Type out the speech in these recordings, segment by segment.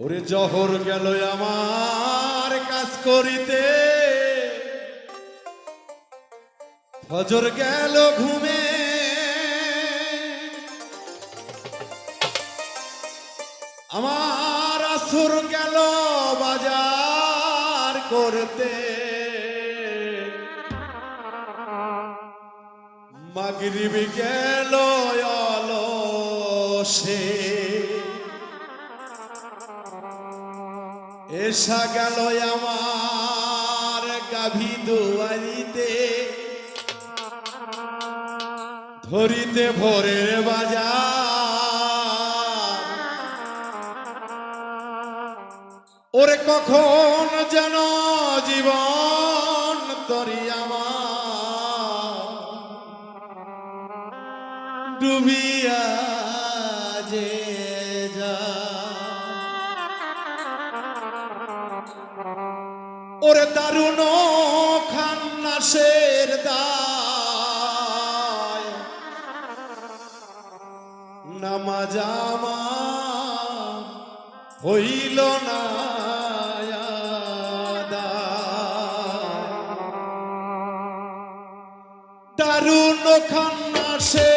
ওরে জহর গেল আমার কাজ করিতে। ফজর গেল ঘুমে। আমার আসর গেল বাজার করতে। মাগরিব গেল অলসে। এসা গেল আমার গাভী দুয়ারিতে। ধরিতে ভোরের বাজার। ওরে কখন যেন জীবন তরি আমার। ডুবিয়া যে ওরে দারুণ খান্নাসের দায়। নামাজামা হইল না দারুণ খান্নাসের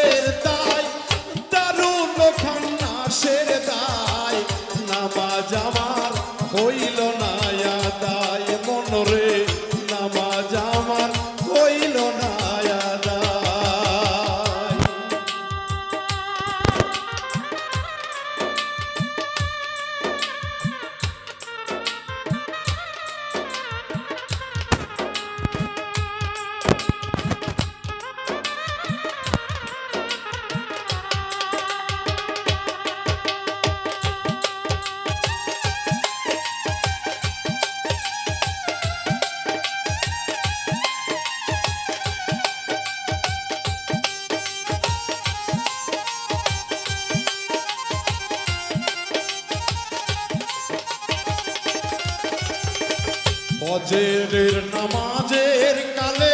ফজরের নামাজের কালে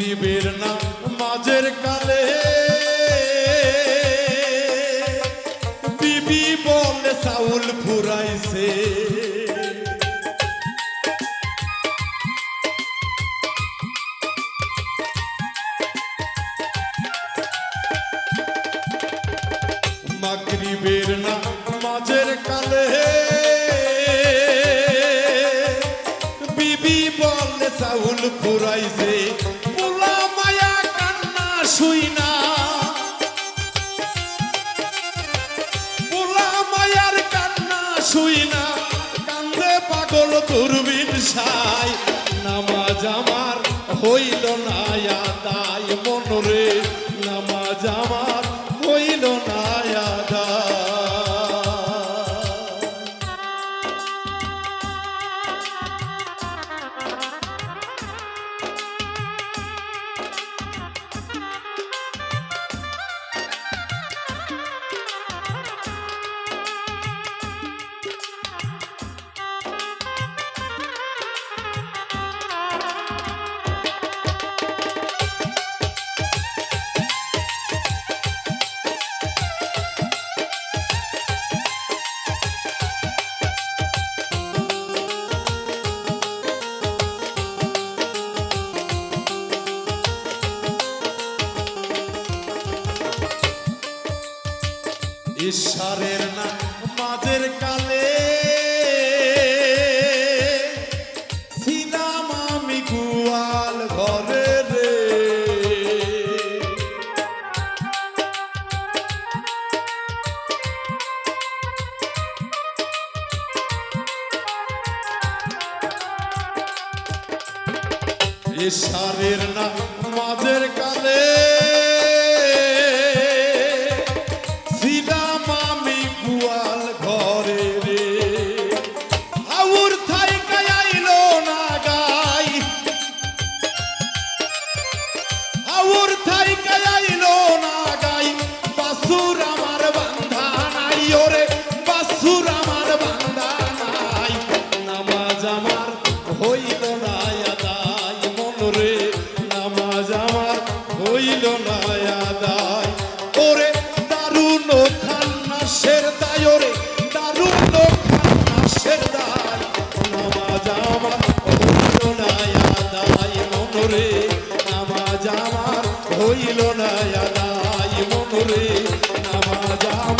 মাগরিবের না মাঝের কালে। বিবি বলে চাউল ফুরাইছে। মাগরিবের না মাঝের কালে। বিবি চাউল ফুরাইছে। দুর্বিন সাই নামাজ আমার হইল না। ঈশ্বরের না মাঝের কালে। ছিলাম আমি গুয়াল ঘরে রে। ঈশ্বরের না করে বাসুর আমার বান্দা নাই। হইল না আদায়। মন রে, নামাজ আমার হইল না আদায়। নামাজ